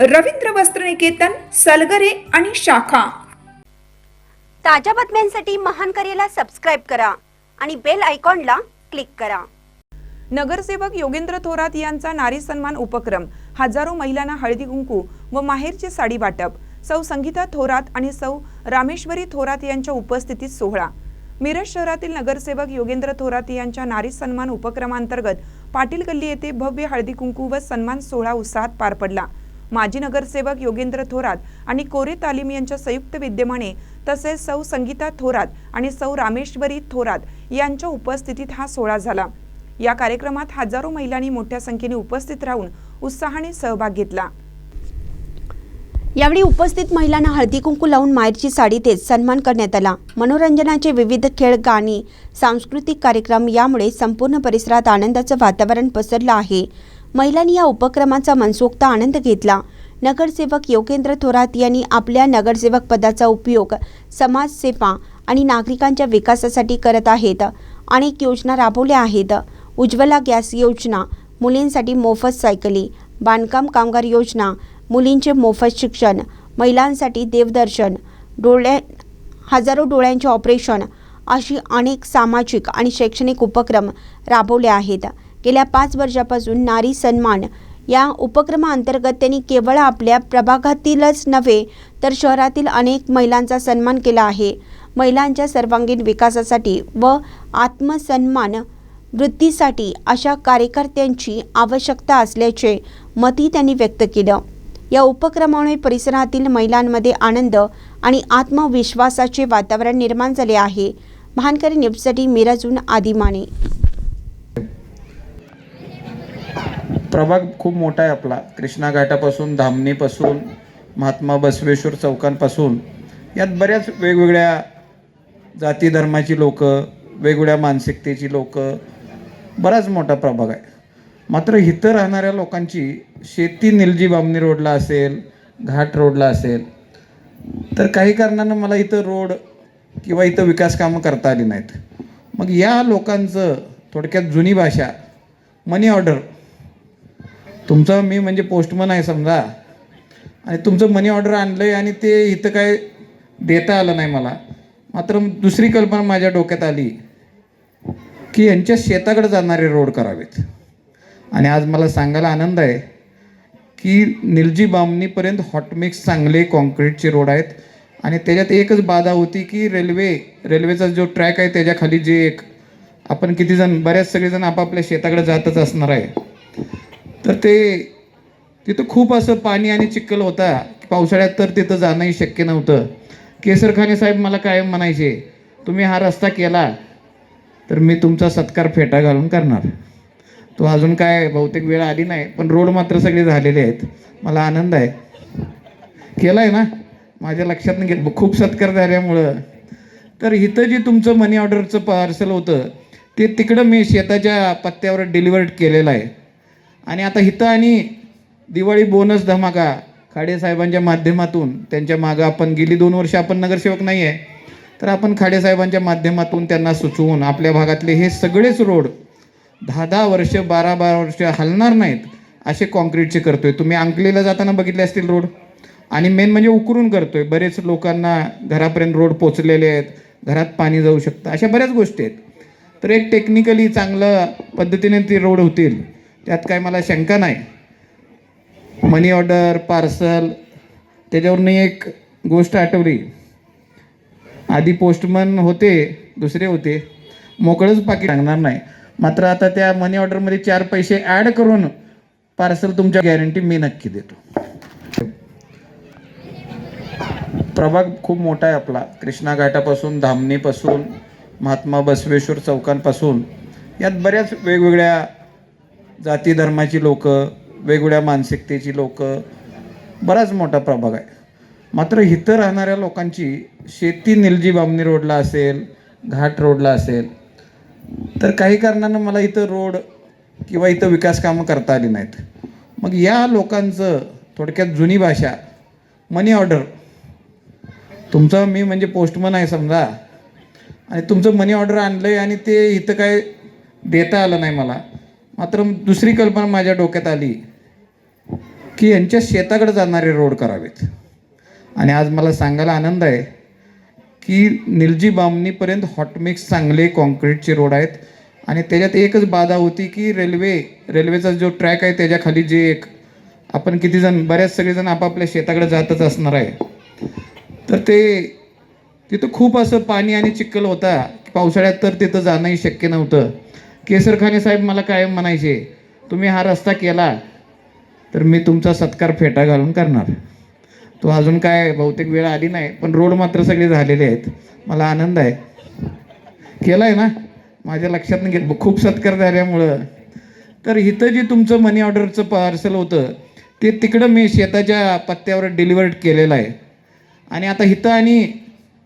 रवींद्र वस्त्रनिकेतन सलगरे आणि शाखा. ताज्या बातम्यांसाठी महान करेला सबस्क्राईब करा आणि बेल आयकॉनला क्लिक करा. नगरसेवक योगेंद्र थोरात यांचा नारी सन्मान उपक्रम हजारो महिलांना हळदी कुंकू व माहेरची साडी वाटप. सौ संगीता थोरात आणि सौ रामेश्वरी थोरात यांच्या उपस्थितीत सोहळा. मिरज शहरातील नगरसेवक योगेंद्र थोरात यांच्या नारी सन्मान उपक्रमांतर्गत पाटील गल्ली येथे भव्य हळदी कुंकू व सन्मान सोहळा उत्साहात पार पडला. माजी नगरसेवक योगेंद्र थोरात आणि कोरे तालीम यांच्या संयुक्त विद्यमाने तसेच सौ संगीता थोरात आणि सौ रामेश्वरी थोरात यांच्या उपस्थितीत हा सोहळा झाला. या कार्यक्रमात हजारो महिलांनी मोठ्या संख्येने उपस्थित राहून उत्साहाने सहभाग घेतला. यावेळी उपस्थित महिलांना हळदी कुंकू लावून माहेरची साडी देत सन्मान करण्यात आला. मनोरंजनाचे विविध खेळ गाणी सांस्कृतिक कार्यक्रम यामुळे संपूर्ण परिसरात आनंदाचं वातावरण पसरलं आहे. महिलांनी या उपक्रमाचा मनसोक्त आनंद घेतला. नगरसेवक योगेंद्र थोरात यांनी आपल्या नगरसेवक पदाचा उपयोग समाजसेवा आणि नागरिकांच्या विकासासाठी करत आहेत अनेक योजना राबवल्या आहेत. उज्ज्वला गॅस योजना मुलींसाठी मोफत सायकली बांधकाम कामगार योजना मुलींचे मोफत शिक्षण महिलांसाठी देवदर्शन डोळ्या हजारो डोळ्यांचे ऑपरेशन अशी अनेक सामाजिक आणि शैक्षणिक उपक्रम राबवले आहेत. गेल्या पाच वर्षापासून नारी सन्मान या उपक्रमाअंतर्गत त्यांनी केवळ आपल्या प्रभागातीलच नव्हे तर शहरातील अनेक महिलांचा सन्मान केला आहे. महिलांच्या सर्वांगीण विकासासाठी व आत्मसन्मान वृद्धीसाठी अशा कार्यकर्त्यांची आवश्यकता असल्याचे मतही त्यांनी व्यक्त केलं. या उपक्रमामुळे परिसरातील महिलांमध्ये आनंद आणि आत्मविश्वासाचे वातावरण निर्माण झाले आहे. महानकरी न्यूजसाठी मिराजून आदिमाने. प्रभाग खूप मोठा आहे आपला. कृष्णा घाटापासून धामणीपासून महात्मा बसवेश्वर चौकांपासून. यात बऱ्याच वेगवेगळ्या जाती धर्माची लोक वेगवेगळ्या मानसिकतेची लोक बराच मोठा प्रभाग आहे. मात्र इथं राहणाऱ्या लोकांची शेती निलजी बामणी रोडला असेल घाट रोडला असेल तर काही कारणानं मला इथं रोड किंवा इथं विकास कामं करता आली नाहीत. मग या लोकांचं थोडक्यात जुनी भाषा मनी ऑर्डर तुमचं मी म्हणजे पोस्टमन आहे समजा. आणि तुमचं मनी ऑर्डर आणलं आहे आणि ते इथं काय देता आलं नाही मला. मात्र दुसरी कल्पना माझ्या डोक्यात आली की यांच्या शेताकडे जाणारे रोड करावेत. आणि आज मला सांगायला आनंद आहे की निलजी बामणीपर्यंत हॉटमिक्स चांगले कॉन्क्रीटचे रोड आहेत. आणि त्याच्यात एकच बाधा होती की रेल्वे रेल्वेचा जो ट्रॅक आहे त्याच्याखाली जे एक आपण किती जण बऱ्याच सगळेजण आपापल्या शेताकडे जातच असणार आहे. तर ते तिथं खूप असं पाणी आणि चिखल होता. पावसाळ्यात तर तिथं जाणंही शक्य नव्हतं. केसरखाने साहेब मला कायम म्हणायचे तुम्ही हा रस्ता केला तर मी तुमचा सत्कार फेटा घालून करणार. तो अजून काय बहुतेक वेळ आली नाही पण रोड मात्र सगळे झालेले आहेत. मला आनंद आहे. केला आहे ना? माझ्या लक्षात नाही घेत खूप सत्कार झाल्यामुळं. तर इथं जे तुमचं मनी ऑर्डरचं पार्सल होतं ते तिकडं मी शेताच्या पत्त्यावर डिलिव्हर्ड केलेलं आहे. आणि आता इथं आणि दिवाळी बोनस धमाका खाडे साहेबांच्या माध्यमातून त्यांच्या मागं आपण गेली दोन वर्ष आपण नगरसेवक नाही आहे तर आपण खाडे साहेबांच्या माध्यमातून त्यांना सुचवून आपल्या भागातले हे सगळेच रोड दहा दहा वर्ष बारा बारा वर्ष हलणार नाहीत असे कॉन्क्रीटचे करतोय. तुम्ही अंकलेला जाताना बघितले असतील रोड. आणि मेन म्हणजे उकरून करतोय. बरेच लोकांना घरापर्यंत रोड पोचलेले आहेत. घरात पाणी जाऊ शकतं. अशा बऱ्याच गोष्टी आहेत. तर एक टेक्निकली चांगलं पद्धतीने ते रोड होतील. त्यात काय मला शंका नाही. मनी ऑर्डर पार्सल त्याच्यावरून एक गोष्ट आठवली. आधी पोस्टमन होते दुसरे होते. मोकळंच पाकिट सांगणार नाही. मात्र आता त्या मनी ऑर्डरमध्ये चार पैसे ॲड करून पार्सल तुमच्या गॅरंटी मी नक्की देतो. प्रभाग खूप मोठा आहे आपला. कृष्णा घाटापासून धामणीपासून महात्मा बसवेश्वर चौकांपासून. यात बऱ्याच वेगवेगळ्या जाती धर्माची लोक वेगवेगळ्या मानसिकतेची लोकं बराच मोठा प्रभाग आहे. मात्र इथं राहणाऱ्या लोकांची शेती निलजी बामणी रोडला असेल घाट रोडला असेल तर काही कारणानं मला इथं रोड किंवा इथं विकास कामं करता आली नाहीत. मग या लोकांचं थोडक्यात जुनी भाषा मनी ऑर्डर तुमचं मी म्हणजे पोस्टमन आहे समजा आणि तुमचं मनी ऑर्डर आणलं आहे आणि ते इथं काय देता आलं नाही मला. मात्र दुसरी कल्पना माझ्या डोक्यात आली की यांच्या शेताकडे जाणारे रोड करावेत. आणि आज मला सांगायला आनंद आहे की निलजी बामणीपर्यंत हॉटमिक्स चांगले कॉन्क्रीटचे रोड आहेत. आणि त्याच्यात एकच बाधा होती की रेल्वे रेल्वेचा जो ट्रॅक आहे त्याच्याखाली जे एक आपण कितीजण बऱ्याच सगळेजण आपापल्या शेताकडे जातच असणार आहे. तर ते तिथं खूप असं पाणी आणि चिखल होता. पावसाळ्यात तर तिथं जाणंही शक्य नव्हतं. केसरखाने साहेब मला कायम म्हणायचे तुम्ही हा रस्ता केला तर मी तुमचा सत्कार फेटा घालून करणार. तो अजून काय बहुतेक वेळ आली नाही पण रोड मात्र सगळे झालेले आहेत. मला आनंद आहे. केला आहे ना? माझ्या लक्षात नाही घेत. खूप सत्कार झाल्यामुळं. तर इथं जे तुमचं मनी ऑर्डरचं पार्सल होतं ते तिकडं मी शेताच्या पत्त्यावर डिलिव्हर्ड केलेलं आहे. आणि आता इथं आणि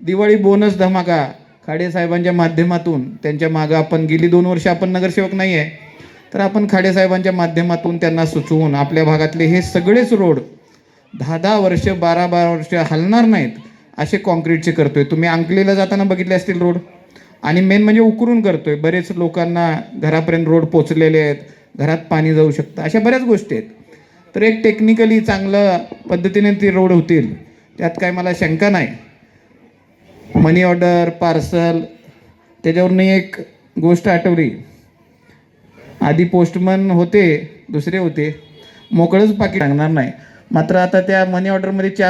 दिवाळी बोनस धमाका खाडे साहेबांच्या माध्यमातून त्यांच्या मागं आपण गेली दोन वर्ष आपण नगरसेवक नाही आहे तर आपण खाडे साहेबांच्या माध्यमातून त्यांना सुचवून आपल्या भागातले हे सगळेच रोड दहा दहा वर्ष बारा बारा वर्ष हलणार नाहीत असे कॉन्क्रीटचे करतोय. तुम्ही अंकलेलं जाताना बघितले असतील रोड. आणि मेन म्हणजे उकरून करतोय. बरेच लोकांना घरापर्यंत रोड पोचलेले आहेत. घरात पाणी जाऊ शकतं. अशा बऱ्याच गोष्टी आहेत. तर एक टेक्निकली चांगलं पद्धतीने ते रोड होतील. त्यात काय मला शंका नाही. मनी ऑर्डर पार्सल त्याच्यावरून एक गोष्ट आठवली. आधी पोस्टमन होते दुसरे होते. मोकळंच पाकिट सांगणार नाही. मात्र आता त्या मनी ऑर्डरमध्ये चार